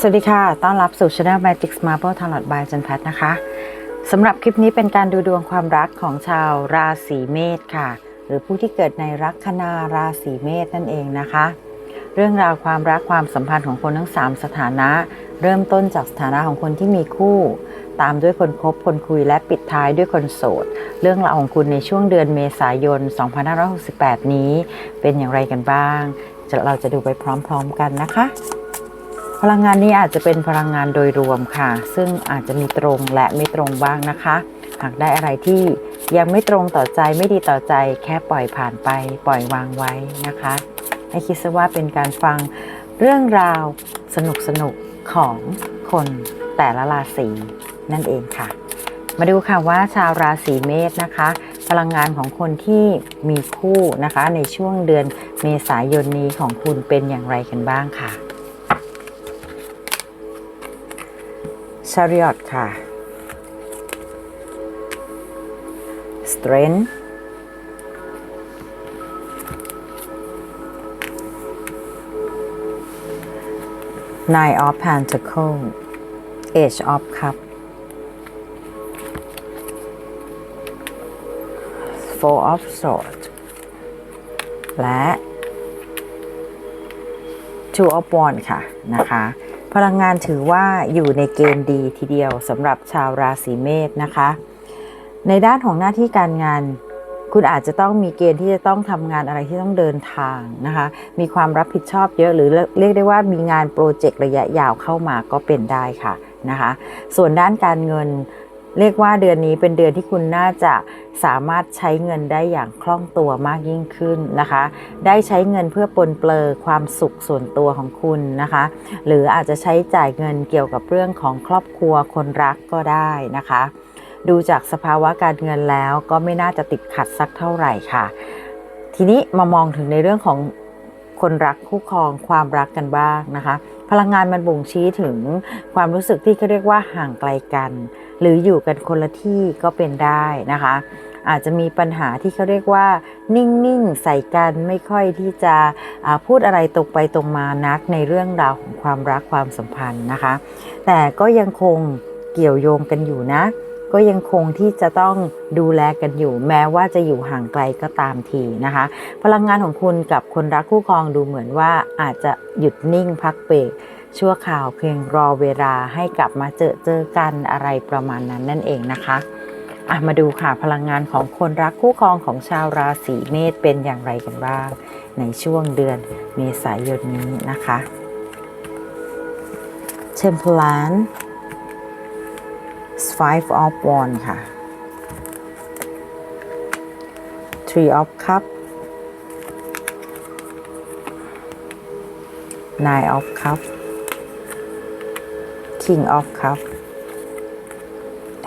สวัสดีค่ะ ต้อนรับสู่ Channel Magic Marble Tarot by จันแพทนะคะ สำหรับคลิปนี้เป็นการดูดวงความรักของชาวราศีเมษค่ะ หรือผู้ที่เกิดในลัคนาราศีเมษนั่นเองนะคะ เรื่องราวความรักความสัมพันธ์ของคนทั้ง 3 สถานะ เริ่มต้นจากสถานะของคนที่มีคู่ ตามด้วยคนคบคนคุยและปิดท้ายด้วยคนโสด เรื่องราวของคุณในช่วงเดือนเมษายน 2568 นี้ เป็นอย่างไรกันบ้างเราจะดูไปพร้อม ๆ กันนะคะ พลังงานนี้อาจจะเป็นพลังงานโดยรวมค่ะ ซึ่งอาจจะมีตรงและไม่ตรงบ้างนะคะ หากได้อะไรที่ยังไม่ตรงต่อใจไม่ดีต่อใจ แค่ปล่อยผ่านไป ปล่อยวางไว้นะคะให้คิดซะว่าเป็นการฟังเรื่องราวสนุกสนุกๆของคนแต่ละราศีนั่นเองค่ะ มาดูค่ะว่าชาวราศีเมษนะคะ พลังงานของคนที่มีคู่นะคะในช่วงเดือนเมษายนนี้ของคุณเป็นอย่างไรกันบ้างค่ะ ชาริออตค่ะ Strength Nine of Pentacles Age of Cup Four of Swords และ Two of Wands ค่ะ นะคะ พลังงานถือว่าอยู่ในเกณฑ์ดีทีเดียวสำหรับชาวราศีเมษนะคะ ในด้านของหน้าที่การงานคุณอาจจะต้องมีเกณฑ์ที่จะต้องทำงานอะไรที่ต้องเดินทางนะคะ มีความรับผิดชอบเยอะหรือเรียกได้ว่ามีงานโปรเจกต์ระยะยาวเข้ามาก็เป็นได้ค่ะนะคะ ส่วนด้านการเงิน เรียกว่าเดือนนี้เป็นเดือนที่คุณน่าจะสามารถใช้เงินได้อย่างคล่องตัวมากยิ่งขึ้นนะคะ ได้ใช้เงินเพื่อปนเปลือความสุขส่วนตัวของคุณนะคะ หรืออาจจะใช้จ่ายเงินเกี่ยวกับเรื่องของครอบครัวคนรักก็ได้นะคะ ดูจากสภาวะการเงินแล้วก็ไม่น่าจะติดขัดสักเท่าไหร่ค่ะ ทีนี้มามองถึงในเรื่องของคนรักคู่ครองความรักกันบ้างนะคะ พลังงานมันบ่งชี้ถึงความรู้สึกที่เขาเรียกว่าห่างไกลกัน หรืออยู่กันคนละที่ก็เป็นได้นะคะ อาจจะมีปัญหาที่เขาเรียกว่า นิ่งๆใส่กันไม่ค่อยที่จะพูดอะไรตรงไปตรงมานักในเรื่องราวของความรักความสัมพันธ์นะคะ แต่ก็ยังคงเกี่ยวโยงกันอยู่นะ ก็ยังคงที่จะต้องดูแลกันอยู่ แม้ว่าจะอยู่ห่างไกลก็ตามทีนะคะ พลังงานของคุณกับคนรักคู่ครองดูเหมือนว่าอาจจะหยุดนิ่งพักเบรก ชั่วข่าวเพียงรอเวลาให้กลับมาเจอเจอกันอะไรประมาณนั้นนั่นเองนะคะอะมาดูค่ะพลังงานของคนรักคู่ครองของชาวราศีเมษเป็นอย่างไรกันบ้าง ในช่วงเดือนเมษายนนี้นะคะ Temperance Five of wand ค่ะ Three of Cup Nine of Cup King of Cup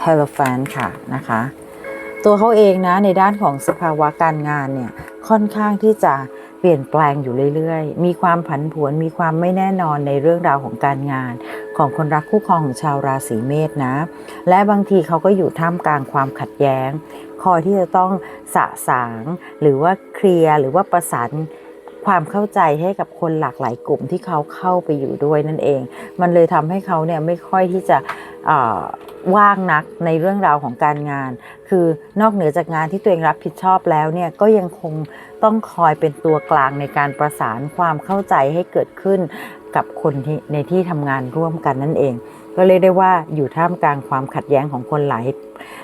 h e r o p h a n t ค่ะนะคะ ตัวเขาเองนะในด้านของสภาวะการงานเนี่ยค่อนข้างที่จะเปลี่ยนแปลงอยู่เรื่อยๆ มีความผันผวน มีความไม่แน่นอนในเรื่องราวของการงาน ของคนรักคู่ครองของชาวราศีเมษนะ และบางทีเขาก็อยู่ท่ามกลางความขัดแย้ง คอยที่จะต้องสะสางหรือว่าเคลียร์หรือว่าประสาน ความเข้าใจให้กับคนหลากหลายกลุ่มที่เขาเข้าไปอยู่ด้วยนั่นเอง มันเลยทำให้เขาเนี่ยไม่ค่อยที่จะว่างนักในเรื่องราวของการงาน คือนอกเหนือจากงานที่ตัวเองรับผิดชอบแล้วเนี่ยก็ยังคงต้องคอยเป็นตัวกลางในการประสานความเข้าใจให้เกิดขึ้นกับคนที่ในที่ทำงานร่วมกันนั่นเอง ก็เรียกได้ว่าอยู่ท่ามกลางความขัดแย้งของคนหลาย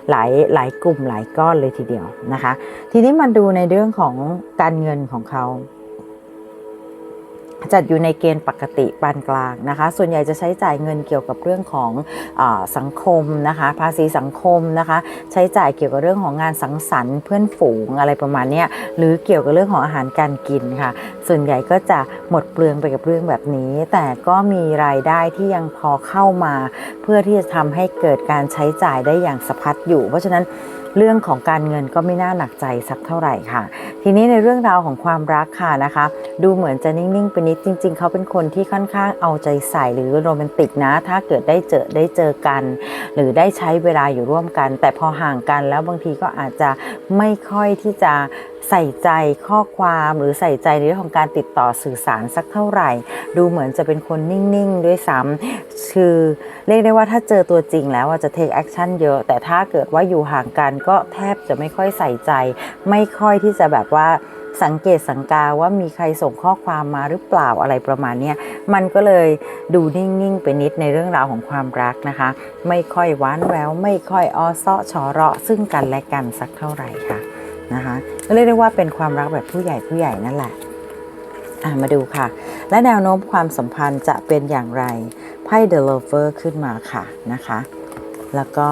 หลายหลายกลุ่มหลายก้อนเลยทีเดียวนะคะ ทีนี้มาดูในเรื่องของการเงินของเขา จัดอยู่ในเกณฑ์ปกติปานกลางนะคะ ส่วนใหญ่จะใช้จ่ายเงินเกี่ยวกับเรื่องของอสังคมนะคะ ภาษีสังคมนะคะ ใช้จ่ายเกี่ยวกับเรื่องของงานสังสรรค์เพื่อนฝูงอะไรประมาณนี้หรือเกี่ยวกับเรื่องของอาหารการกินค่ะ ส่วนใหญ่ก็จะหมดเปลืองไปกับเรื่องแบบนี้ แต่ก็มีรายได้ที่ยังพอเข้ามา เพื่อที่จะทำให้เกิดการใช้จ่ายได้อย่างสะพัดอยู่ เพราะฉะนั้น เรื่องของการเงินก็ไม่น่าหนักใจสักเท่าไหร่ค่ะ ทีนี้ในเรื่องราวของความรักค่ะนะคะ ดูเหมือนจะนิ่งๆไปนิดจริง ๆ เขาเป็นคนที่ค่อนข้างเอาใจใส่หรือโรแมนติกนะ ถ้าเกิดได้เจอได้เจอกัน หรือได้ใช้เวลาอยู่ร่วมกัน แต่พอห่างกันแล้วบางทีก็อาจจะไม่ค่อยที่จะใส่ใจข้อความหรือใส่ใจในเรื่องของการติดต่อสื่อสารสักเท่าไหร่ ดูเหมือนจะเป็นคนนิ่ง ๆ ด้วยซ้ำคือเรียกได้ว่าถ้าเจอตัวจริงแล้วจะ take action เยอะ แต่ถ้าเกิดว่าอยู่ห่างกันก็แทบจะไม่ค่อยใส่ใจ ไม่ค่อยที่จะแบบว่าสังเกตสังกาว่ามีใครส่งข้อความมาหรือเปล่าอะไรประมาณนี้มันก็เลยดูนิ่ง ๆ ไปนิดในเรื่องราวของความรักนะคะ ไม่ค่อยหวานแววไม่ค่อยอ้อเซาะชอเราะซึ่งกันและกันสักเท่าไหร่ค่ะ นะคะก็เรียกได้ว่าเป็นความรักแบบผู้ใหญ่ผู้ใหญ่นั่นแหละมาดูค่ะ และแนวโน้มความสัมพันธ์จะเป็นอย่างไรไพ่ The Lover ขึ้นมาค่ะนะคะ แล้วก็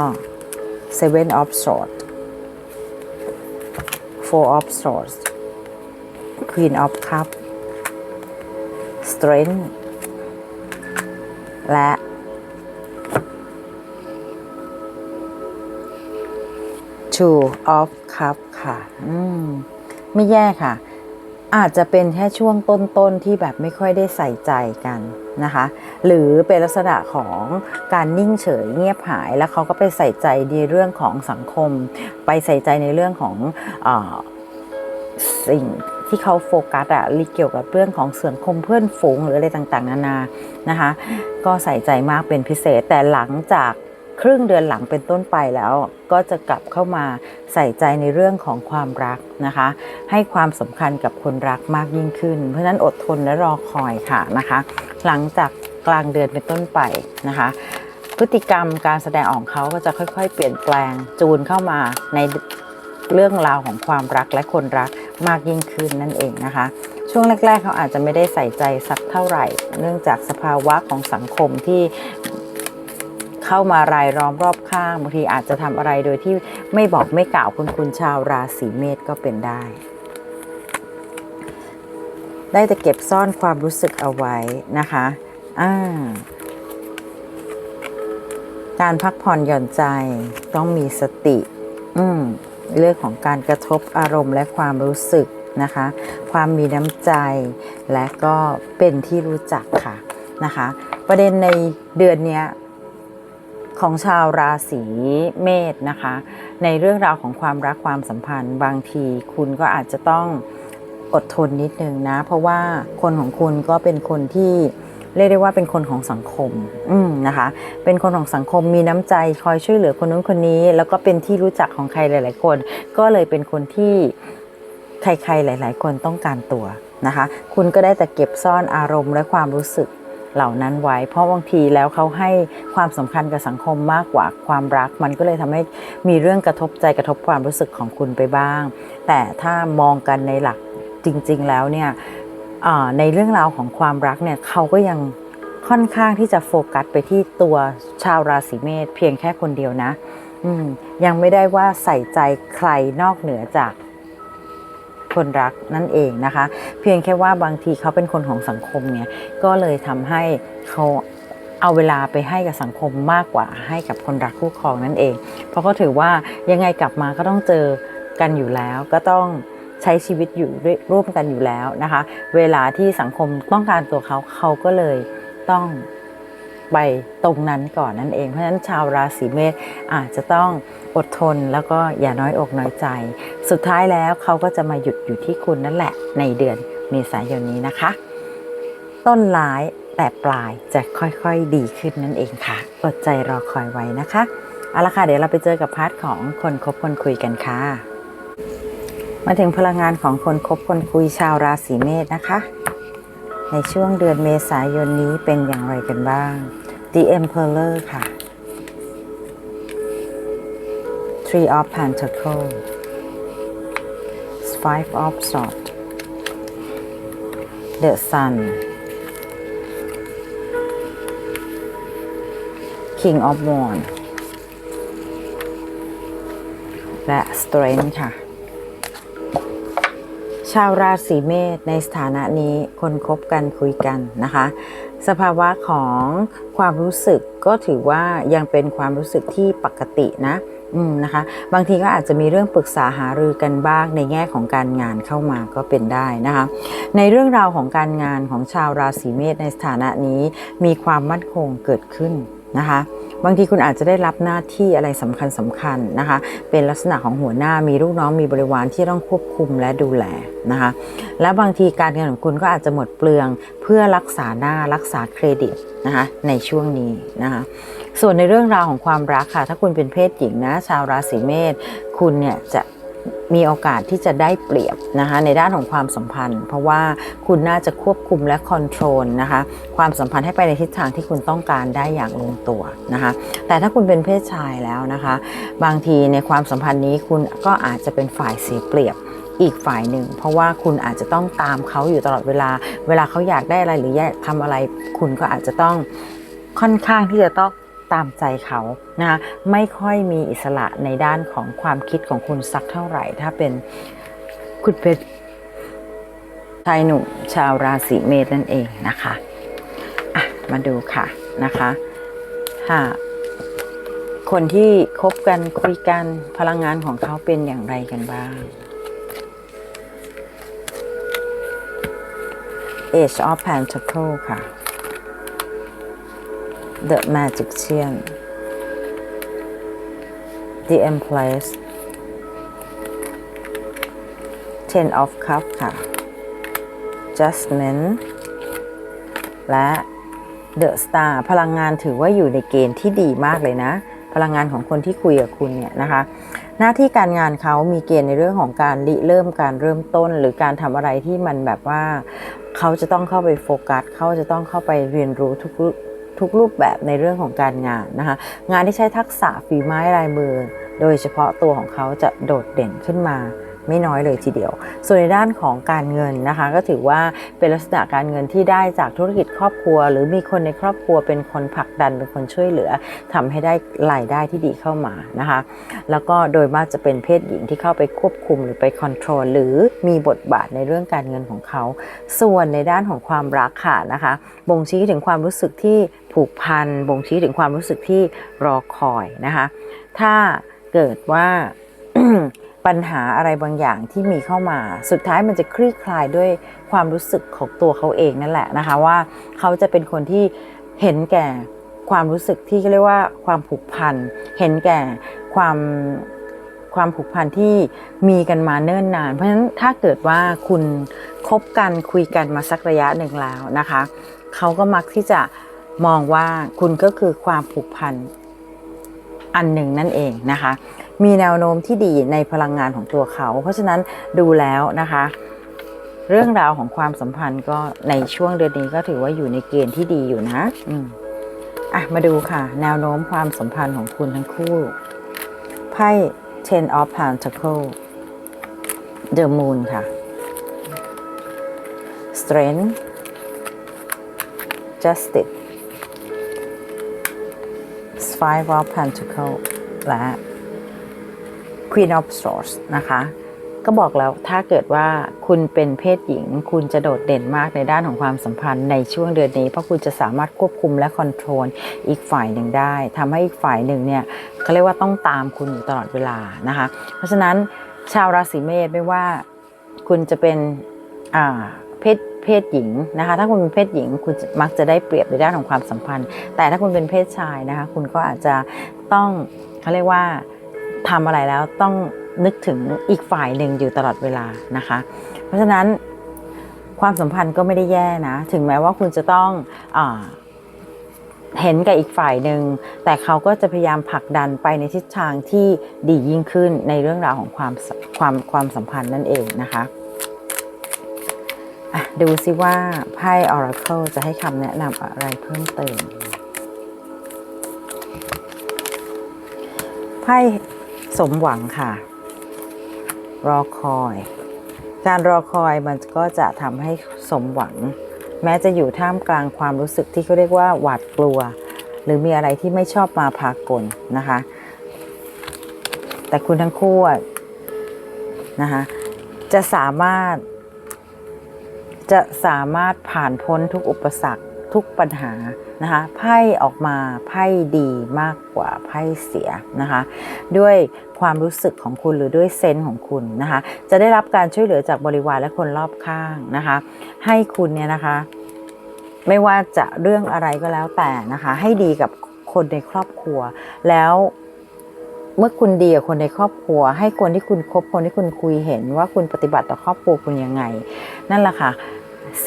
Seven of Swords Four of Swords Queen of Cup Strength และ Two of Cup ค่ะ อืม ไม่แย่ค่ะ อาจจะเป็นแค่ช่วงต้นๆที่แบบไม่ค่อยได้ใส่ใจกันนะคะ หรือเป็นลักษณะของการนิ่งเฉยเงียบหาย แล้วเขาก็ไปใส่ใจในเรื่องของสังคม ไปใส่ใจในเรื่องของอสิ่งที่เขาโฟกัสอะเกี่ยวกับเรื่องของสังคมเพื่อนฝูงหรืออะไรต่างๆ นานานะคะ ก็ใส่ใจมากเป็นพิเศษแต่หลังจาก ครึ่งเดือนหลังเป็นต้นไปแล้ว ก็จะกลับเข้ามาใส่ใจในเรื่องของความรักนะคะ ให้ความสำคัญกับคนรักมากยิ่งขึ้น เพราะฉะนั้นอดทนและรอคอยค่ะนะคะ หลังจากกลางเดือนเป็นต้นไปนะคะ พฤติกรรมการแสดงออกเขาก็จะค่อย ๆ เปลี่ยนแปลงจูนเข้ามาในเรื่องราวของความรักและคนรักมากยิ่งขึ้นนั่นเองนะคะ ช่วงแรก ๆ เขาอาจจะไม่ได้ใส่ใจสักเท่าไหร่ เนื่องจากสภาวะของสังคมที่ เข้ามารายล้อมรอบข้างบางทีอาจจะทำอะไรโดยที่ไม่บอกไม่กล่าวคุณคุณชาวราศีเมษก็เป็นได้ ได้แต่เก็บซ่อนความรู้สึกเอาไว้นะคะอ่าการพักผ่อนหย่อนใจต้องมีสติ อืมเรื่องของการกระทบอารมณ์และความรู้สึกนะคะ ความมีน้ำใจ และก็เป็นที่รู้จักค่ะนะคะ ประเด็นในเดือนนี้ ของชาวราศีเมษนะคะ ในเรื่องราวของความรักความสัมพันธ์ บางทีคุณก็อาจจะต้องอดทนนิดนึงนะ เพราะว่าคนของคุณก็เป็นคนที่เรียกได้ว่าเป็นคนของสังคมอืมนะคะ เป็นคนของสังคมมีน้ำใจคอยช่วยเหลือคนนู้นคนนี้ แล้วก็เป็นที่รู้จักของใครหลาย ๆ คน ก็เลยเป็นคนที่ใครๆหลาย ๆ คนต้องการตัวนะคะ คุณก็ได้แต่เก็บซ่อนอารมณ์และความรู้สึก เหล่านั้นไว้ เพราะบางทีแล้วเขาให้ความสำคัญกับสังคมมากกว่าความรัก มันก็เลยทำให้มีเรื่องกระทบใจกระทบความรู้สึกของคุณไปบ้าง แต่ถ้ามองกันในหลักจริง ๆ แล้วเนี่ยในเรื่องราวของความรักเนี่ยเขาก็ยังค่อนข้างที่จะโฟกัสไปที่ตัวชาวราศีเมษเพียงแค่คนเดียวนะยังไม่ได้ว่าใส่ใจใครนอกเหนือจาก คนรักนั่นเองนะคะ เพียงแค่ว่าบางทีเขาเป็นคนของสังคมเนี่ยก็เลยทำให้เขาเอาเวลาไปให้กับสังคมมากกว่าให้กับคนรักคู่ครองนั่นเอง เพราะก็ถือว่ายังไงกลับมาก็ต้องเจอกันอยู่แล้วก็ต้องใช้ชีวิตอยู่ร่วมกันอยู่แล้วนะคะ เวลาที่สังคมต้องการตัวเขาเขาก็เลยต้อง ไปตรงนั้นก่อนนั่นเอง เพราะฉะนั้นชาวราศีเมษอาจจะต้องอดทนแล้วก็อย่าน้อยอกน้อยใจ สุดท้ายแล้วเขาก็จะมาหยุดอยู่ที่คุณนั่นแหละ ในเดือนเมษายนนี้นะคะ ต้นร้ายแต่ปลายจะค่อยๆดีขึ้นนั่นเองค่ะ อดใจรอคอยไว้นะคะเอาละค่ะ เดี๋ยวเราไปเจอกับพาร์ทของคนคบคนคุยกันค่ะ มาถึงพลังงานของคนคบคนคุยชาวราศีเมษนะคะ ในช่วงเดือนเมษายนนี้เป็นอย่างไรกันบ้าง The Emperor ค่ะ Three of Pentacles Five of Swords The Sun King of Wands และ Strength ค่ะ ชาวราศีเมษในสถานะนี้คนคบกันคุยกันนะคะ สภาวะของความรู้สึกก็ถือว่ายังเป็นความรู้สึกที่ปกตินะอืมนะคะ บางทีก็อาจจะมีเรื่องปรึกษาหารือกันบ้างในแง่ของการงานเข้ามาก็เป็นได้นะคะ ในเรื่องราวของการงานของชาวราศีเมษในสถานะนี้มีความมั่นคงเกิดขึ้นนะคะ บางทีคุณอาจจะได้รับหน้าที่อะไรสำคัญสำคัญนะคะ เป็นลักษณะของหัวหน้ามีลูกน้องมีบริวารที่ต้องควบคุมและดูแลนะคะ และบางทีการเงินของคุณก็อาจจะหมดเปลืองเพื่อรักษาหน้ารักษาเครดิตนะคะในช่วงนี้นะคะส่วนในเรื่องราวของความรักค่ะ ถ้าคุณเป็นเพศหญิงนะ ชาวราศีเมษคุณเนี่ยจะ มีโอกาสที่จะได้เปรียบนะคะในด้านของความสัมพันธ์ เพราะว่าคุณน่าจะควบคุมและคอนโทรลนะคะความสัมพันธ์ให้ไปในทิศทางที่คุณต้องการได้อย่างลงตัวนะคะแต่ถ้าคุณเป็นเพศชายแล้วนะคะ บางทีในความสัมพันธ์นี้คุณก็อาจจะเป็นฝ่ายเสียเปรียบอีกฝ่ายหนึ่ง เพราะว่าคุณอาจจะต้องตามเขาอยู่ตลอดเวลา เวลาเขาอยากได้อะไรหรืออยากทำอะไร คุณก็อาจจะต้องค่อนข้างที่จะต้อง ตามใจเขานะคะไม่ค่อยมีอิสระในด้านของความคิดของคุณสักเท่าไหร่ ถ้าเป็นคุณเป็นชายหนุ่มชาวราศีเมษนั่นเองนะคะอะมาดูค่ะนะคะค่ะคนที่คบกันคุยกันพลังงานของเขาเป็นอย่างไรกันบ้าง Age of Pentacle ค่ะ The Magician The Empress Ten of Cups ค่ะ Justment และ The Star พลังงานถือว่าอยู่ในเกณฑ์ที่ดีมากเลยนะ พลังงานของคนที่คุยกับคุณเนี่ยนะคะ หน้าที่การงานเขามีเกณฑ์ในเรื่องของการริเริ่มการเริ่มต้น หรือการทำอะไรที่มันแบบว่าเขาจะต้องเข้าไปโฟกัส เขาจะต้องเข้าไปเรียนรู้ทุก ทุกรูปแบบในเรื่องของการงานนะคะ งานที่ใช้ทักษะฝีไม้ลายมือ โดยเฉพาะตัวของเขาจะโดดเด่นขึ้นมา ไม่น้อยเลยทีเดียว ส่วนในด้านของการเงินนะคะ ก็ถือว่าเป็นลักษณะการเงินที่ได้จากธุรกิจครอบครัว หรือมีคนในครอบครัวเป็นคนผลักดันเป็นคนช่วยเหลือทำให้ได้รายได้ที่ดีเข้ามานะคะ แล้วก็โดยมากจะเป็นเพศหญิงที่เข้าไปควบคุมหรือไปคอนโทรลหรือมีบทบาทในเรื่องการเงินของเขา ส่วนในด้านของความรักค่ะนะคะ บ่งชี้ถึงความรู้สึกที่ผูกพัน บ่งชี้ถึงความรู้สึกที่รอคอยนะคะ ถ้าเกิดว่า ปัญหาอะไรบางอย่างที่มีเข้ามา สุดท้ายมันจะคลี่คลายด้วยความรู้สึกของตัวเขาเองนั่นแหละนะคะว่าเขาจะเป็นคนที่เห็นแก่ความรู้สึกที่เรียกว่าความผูกพัน เห็นแก่ความความผูกพันที่มีกันมาเนิ่นนาน เพราะฉะนั้นถ้าเกิดว่าคุณคบกันคุยกันมาสักระยะหนึ่งแล้วนะคะเขาก็มักที่จะมองว่าคุณก็คือความผูกพันอันหนึ่งนั่นเองนะคะ มีแนวโน้มที่ดีในพลังงานของตัวเขา เพราะฉะนั้นดูแล้วนะคะ เรื่องราวของความสัมพันธ์ก็ในช่วงเดือนนี้ก็ถือว่าอยู่ในเกณฑ์ที่ดีอยู่นะอืมอะมาดูค่ะ แนวโน้มความสัมพันธ์ของคุณทั้งคู่ไพ่ Ten of Pentacles The Moon ค่ะ Strength Justice Five of Pentacles และ Queen of Swords นะคะ ก็บอกแล้วถ้าเกิดว่าคุณเป็นเพศหญิง คุณจะโดดเด่นมากในด้านของความสัมพันธ์ในช่วงเดือนนี้ เพราะคุณจะสามารถควบคุมและคอนโทรลอีกฝ่ายหนึ่งได้ทำให้อีกฝ่ายหนึ่งเนี่ยเขาเรียกว่าต้องตามคุณอยู่ตลอดเวลานะคะ เพราะฉะนั้นชาวราศีเมษไม่ว่าคุณจะเป็นเพศเพศหญิงนะคะถ้าคุณเป็นเพศหญิงคุณมักจะได้เปรียบในด้านของความสัมพันธ์ แต่ถ้าคุณเป็นเพศชายนะคะคุณก็อาจจะต้องเขาเรียกว่า ทำอะไรแล้วต้องนึกถึงอีกฝ่ายหนึ่งอยู่ตลอดเวลานะคะ เพราะฉะนั้นความสัมพันธ์ก็ไม่ได้แย่นะ ถึงแม้ว่าคุณจะต้องอเห็นกับอีกฝ่ายหนึ่ง แต่เขาก็จะพยายามผลักดันไปในทิศทางที่ดียิ่งขึ้นในเรื่องราวของความความความสัมพันธ์นั่นเองนะคะะดูซิว่าไพ่ Oracle จะให้คำแนะนำอะไรเพิ่มเติมไพ่ สมหวังค่ะ รอคอย การรอคอยมันก็จะทำให้สมหวัง แม้จะอยู่ท่ามกลางความรู้สึกที่เขาเรียกว่าหวาดกลัว หรือมีอะไรที่ไม่ชอบมาพากลนะคะ แต่คุณทั้งคู่นะคะจะสามารถจะสามารถผ่านพ้นทุกอุปสรรค ทุกปัญหานะคะไพ่ออกมาไพ่ดีมากกว่าไพ่เสียนะคะ ด้วยความรู้สึกของคุณหรือด้วยเซนส์ของคุณนะคะ จะได้รับการช่วยเหลือจากบริวารและคนรอบข้างนะคะ ให้คุณเนี่ยนะคะ ไม่ว่าจะเรื่องอะไรก็แล้วแต่นะคะ ให้ดีกับคคนในครอบครัว แล้วเมื่อคุณดีกับคนในครอบครัว ให้คนที่คุณคบคนที่คุณคุยเห็นว่าคุณปฏิบัติต่อครอบครัวคุณยังไง นั่นแหละค่ะ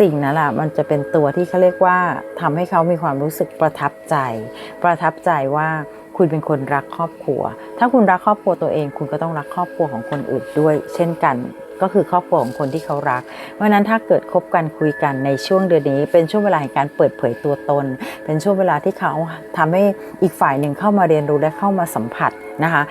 สิ่งนั้นแหละมันจะเป็นตัวที่เขาเรียกว่าทำให้เขามีความรู้สึกประทับใจ ประทับใจว่าคุณเป็นคนรักครอบครัว ถ้าคุณรักครอบครัวตัวเอง คุณก็ต้องรักครอบครัวของคนอื่นด้วย เช่นกันก็คือครอบครัวของคนที่เขารัก เพราะนั้นถ้าเกิดคบกันคุยกันในช่วงเดือนนี้ เป็นช่วงเวลาแห่งการเปิดเผยตัวตน เป็นช่วงเวลาที่เขาทำให้อีกฝ่ายหนึ่งเข้ามาเรียนรู้และเข้ามาสัมผัส นะคะ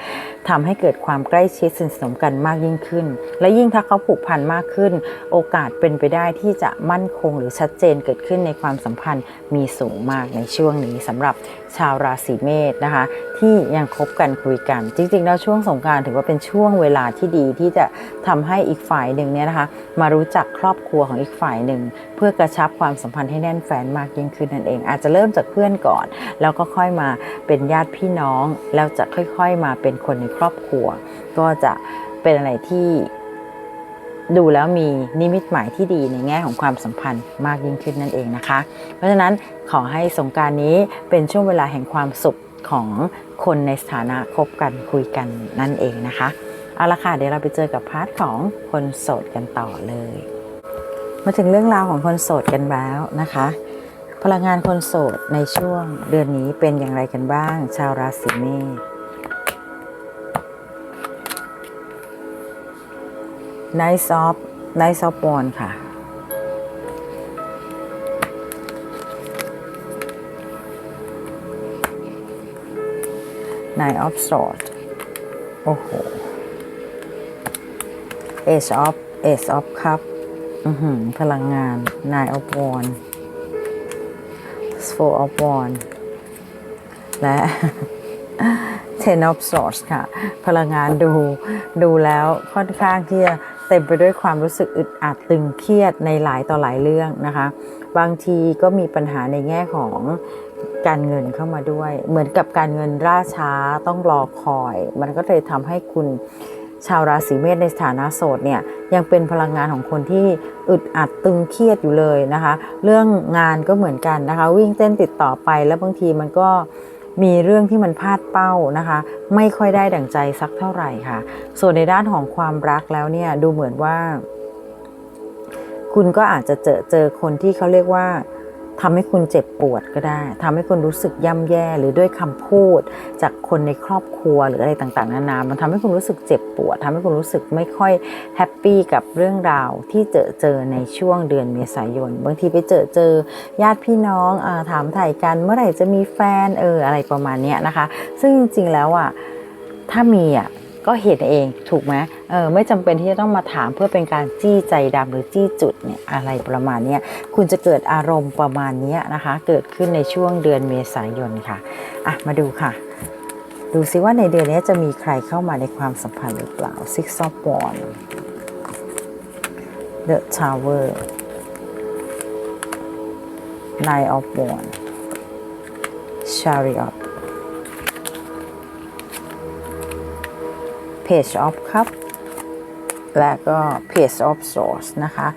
ทำให้เกิดความใกล้ชิดสนิทสนมกันมากยิ่งขึ้น และยิ่งถ้าเขาผูกพันมากขึ้น โอกาสเป็นไปได้ที่จะมั่นคงหรือชัดเจนเกิดขึ้นในความสัมพันธ์มีสูงมากในช่วงนี้สำหรับชาวราศีเมษนะคะ ที่ยังคบกันคุยกัน จริงๆ แล้วช่วงสงการถือว่าเป็นช่วงเวลาที่ดีที่จะทำให้อีกฝ่ายหนึ่งเนี่ยนะคะ มารู้จักครอบครัวของอีกฝ่ายหนึ่ง เพื่อกระชับความสัมพันธ์ให้แน่นแฟนมากยิ่งขึ้นนั่นเอง อาจจะเริ่มจากเพื่อนก่อน แล้วก็ค่อยมาเป็นญาติพี่น้องแล้วจะค่อยมาเป็นคนในครอบครัว ก็จะเป็นอะไรที่ดูแล้วมีนิมิตหมายที่ดีในแง่ของความสัมพันธ์มากยิ่งขึ้นนั่นเองนะคะ เพราะฉะนั้นขอให้สงการนี้เป็นช่วงเวลาแห่งความสุขของคนในสถานะคบกันคุยกันนั่นเองนะคะ เอาละค่ะเดี๋ยวเราไปเจอกับพาร์ทของคนโสดกันต่อเลย มาถึงเรื่องราวของคนโสดกันแล้วนะคะ พลังงานคนโสดในช่วงเดือนนี้เป็นอย่างไรกันบ้าง ชาวราศีเมษ Nice of Nice of w a n d ค่ะ Nine of Swords โอ้โห Ace of Ace of Cup อือหือพลังงาน Nine of Wands Four of Wands และ Ten of Swords ค่ะ พลังงานดูดูแล้วค่อนข้างที่จะเต็มไปด้วยความรู้สึกอึดอัดตึงเครียดในหลายต่อหลายเรื่องนะคะ บางทีก็มีปัญหาในแง่ของการเงินเข้ามาด้วย เหมือนกับการเงินล่าช้าต้องรอคอย มันก็เลยทำให้คุณชาวราศีเมษในสถานะโสดเนี่ยยังเป็นพลังงานของคนที่อึดอัดตึงเครียดอยู่เลยนะคะ เรื่องงานก็เหมือนกันนะคะ วิ่งเต้นติดต่อไปแล้วบางทีมันก็ มีเรื่องที่มันพลาดเป้านะคะ ไม่ค่อยได้ดั่งใจสักเท่าไหร่ค่ะ ส่วนในด้านของความรักแล้วเนี่ยดูเหมือนว่า คุณก็อาจจะเจอเจอคนที่เขาเรียกว่า ทำให้คุณเจ็บปวดก็ได้ทำให้คุณรู้สึกย่ำแย่หรือด้วยคำพูด จากคนในครอบครัวหรืออะไรต่างๆนานา มันทำให้คุณรู้สึกเจ็บปวดทำให้คุณรู้สึกไม่ค่อยแฮปปี้กับเรื่องราวที่เจอเจอในช่วงเดือนเมษายน บางทีไปเจอเจอญาติพี่น้องอถามถ่ายกันเมื่อไหร่จะมีแฟนเอออะไรประมาณนี้นะคะ ซึ่งจริงๆแล้วอะถ้ามีอะ ก็เห็นเองถูกไหมเออไม่จำเป็นที่จะต้องมาถามเพื่อเป็นการจี้ใจดำหรือจี้จุดเนี่ยอะไรประมาณนี้คุณจะเกิดอารมณ์ประมาณนี้นะคะ เกิดขึ้นในช่วงเดือนเมษายนค่ะอะมาดูค่ะ ดูซิว่าในเดือนนี้จะมีใครเข้ามาในความสัมพันธ์หรือเปล่า Six of Wands The Tower Nine of Wands Chariot Page of Cup และก็ Page of Swords นะคะ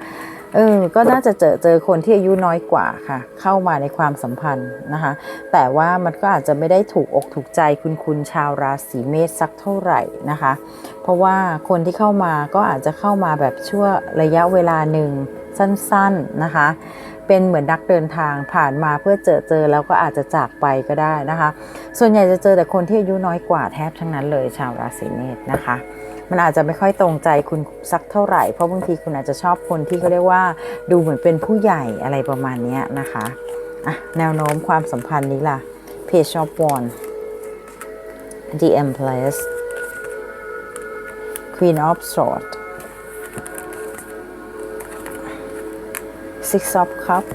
เออ ก็น่าจะเจอเจอคนที่อายุน้อยกว่าค่ะ เข้ามาในความสัมพันธ์นะคะ แต่ว่ามันก็อาจจะไม่ได้ถูกอกถูกใจคุณคุณชาวราศีเมษสักเท่าไหร่นะคะ เพราะว่าคนที่เข้ามาก็อาจจะเข้ามาแบบชั่วระยะเวลาหนึ่งสั้นๆนะคะ เป็นเหมือนนักเดินทางผ่านมาเพื่อเจอเจอแล้วก็อาจจะจากไปก็ได้นะคะ ส่วนใหญ่จะเจอแต่คนที่อายุน้อยกว่าแทบทั้งนั้นเลยชาวราศีเมษนะคะมันอาจจะไม่ค่อยตรงใจคุณสักเท่าไหร่ เพราะบางทีคุณอาจจะชอบคนที่เขาเรียกว่าดูเหมือนเป็นผู้ใหญ่อะไรประมาณนี้นะคะอะแนวโน้มความสัมพันธ์นี้ล่ะ Page of Wands The Empress Queen of Swords Six of Cups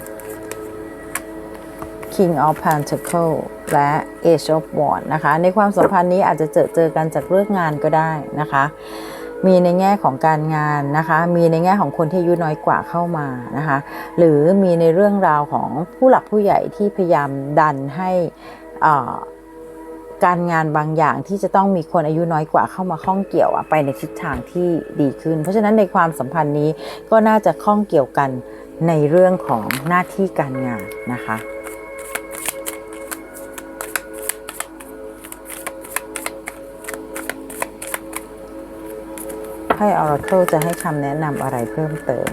King of Pentacle และ Age of Wands นะคะ ในความสัมพันธ์นี้อาจจะเจอเจอกันจากเรื่องงานก็ได้นะคะ มีในแง่ของการงานนะคะ มีในแง่ของคนที่อายุน้อยกว่าเข้ามานะคะ หรือมีในเรื่องราวของผู้หลักผู้ใหญ่ที่พยายามดันให้การงานบางอย่างที่จะต้องมีคนอายุน้อยกว่าเข้ามาข้องเกี่ยวไปในทิศทางที่ดีขึ้น เพราะฉะนั้นในความสัมพันธ์นี้ก็น่าจะข้องเกี่ยวกัน ในเรื่องของหน้าที่การงานนะคะไพ่ห้ Oracle จะให้คำแนะนำอะไรเพิ่มเติม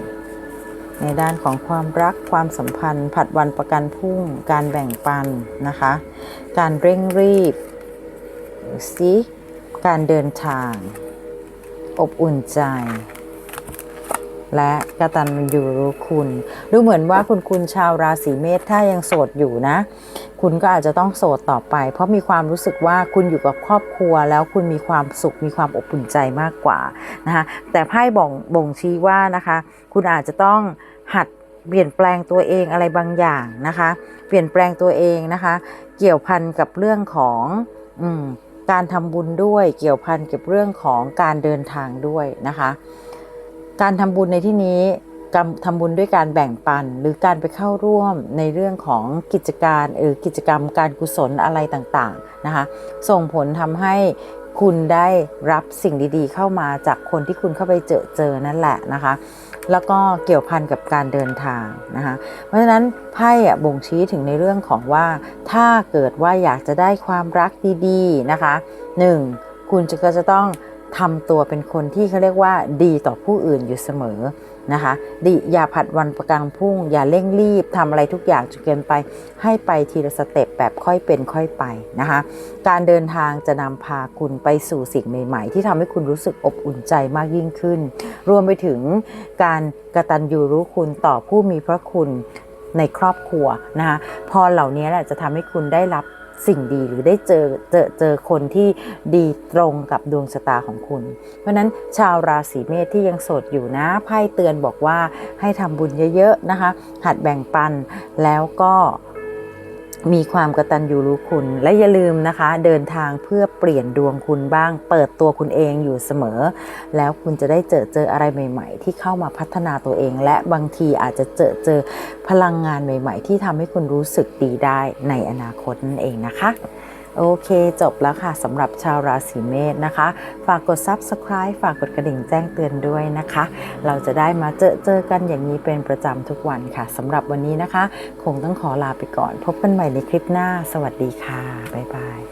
ในด้านของความรักความสัมพันธ์ ผัดวันประกันพรุ่ง การแบ่งปันนะคะ การเร่งรีบซีการเดินทาง อบอุ่นใจ และกตัญญูรู้คุณดูเหมือนว่าคุณคุณชาวราศีเมษถ้ายังโสดอยู่นะ คุณก็อาจจะต้องโสดต่อไป เพราะมีความรู้สึกว่าคุณอยู่กับครอบครัว แล้วคุณมีความสุขมีความอบอุ่นใจมากกว่านะคะแต่ไพ่บ่งบ่งชี้ว่านะคะ คุณอาจจะต้องหัดเปลี่ยนแปลงตัวเองอะไรบางอย่างนะคะ เปลี่ยนแปลงตัวเองนะคะ เกี่ยวพันกับเรื่องของอมการทำบุญด้วยเกี่ยวพันกับเรื่องของการเดินทางด้วยนะคะ การทำบุญในที่นี้ทำบุญด้วยการแบ่งปัน หรือการไปเข้าร่วมในเรื่องของกิจการหรือกิจกรรมการกุศลอะไรต่างๆนะคะส่งผลทำให้คุณได้รับสิ่งดีๆ เข้ามาจากคนที่คุณเข้าไปเจอเจอนั่นแหละนะคะ แล้วก็เกี่ยวพันกับการเดินทางนะคะเพราะฉะนั้นไพ่อะบ่งชี้ถึงในเรื่องของว่า ถ้าเกิดว่าอยากจะได้ความรักดีๆนะคะหนึ่งคุณจะก็จะต้อง ทำตัวเป็นคนที่เขาเรียกว่าดีต่อผู้อื่นอยู่เสมอนะคะดีอย่าผัดวันประกันพรุ่ง อย่าเร่งรีบทำอะไรทุกอย่างจนเกินไป ให้ไปทีละสเต็ปแบบค่อยเป็นค่อยไปนะคะ การเดินทางจะนำพาคุณไปสู่สิ่งใหม่ ๆ ที่ทำให้คุณรู้สึกอบอุ่นใจมากยิ่งขึ้น รวมไปถึงการกระตันยูรู้คุณต่อผู้มีพระคุณในครอบครัวนะคะพรเหล่านี้แหละจะทำให้คุณได้รับ สิ่งดีหรือได้เจอเจอเจอคนที่ดีตรงกับดวงชะตาของคุณ เพราะฉะนั้นชาวราศีเมษที่ยังโสดอยู่นะไพ่เตือนบอกว่าให้ทำบุญเยอะๆนะคะ หัดแบ่งปันแล้วก็ มีความกระตันยูรู้คุณ และอย่าลืมนะคะ เดินทางเพื่อเปลี่ยนดวงคุณบ้าง เปิดตัวคุณเองอยู่เสมอ แล้วคุณจะได้เจอเจออะไรใหม่ ๆ ที่เข้ามาพัฒนาตัวเอง และบางทีอาจจะเจอเจอพลังงานใหม่ ๆ ที่ทำให้คุณรู้สึกดีได้ในอนาคตนั่นเองนะคะ โอเค จบแล้วค่ะสำหรับชาวราศีเมษนะคะ ฝากกด Subscribe ฝากกดกระดิ่งแจ้งเตือนด้วยนะคะ เราจะได้มาเจอเจอกันอย่างนี้เป็นประจำทุกวันค่ะสำหรับวันนี้นะคะ คงต้องขอลาไปก่อน พบกันใหม่ในคลิปหน้า สวัสดีค่ะ บ๊ายบาย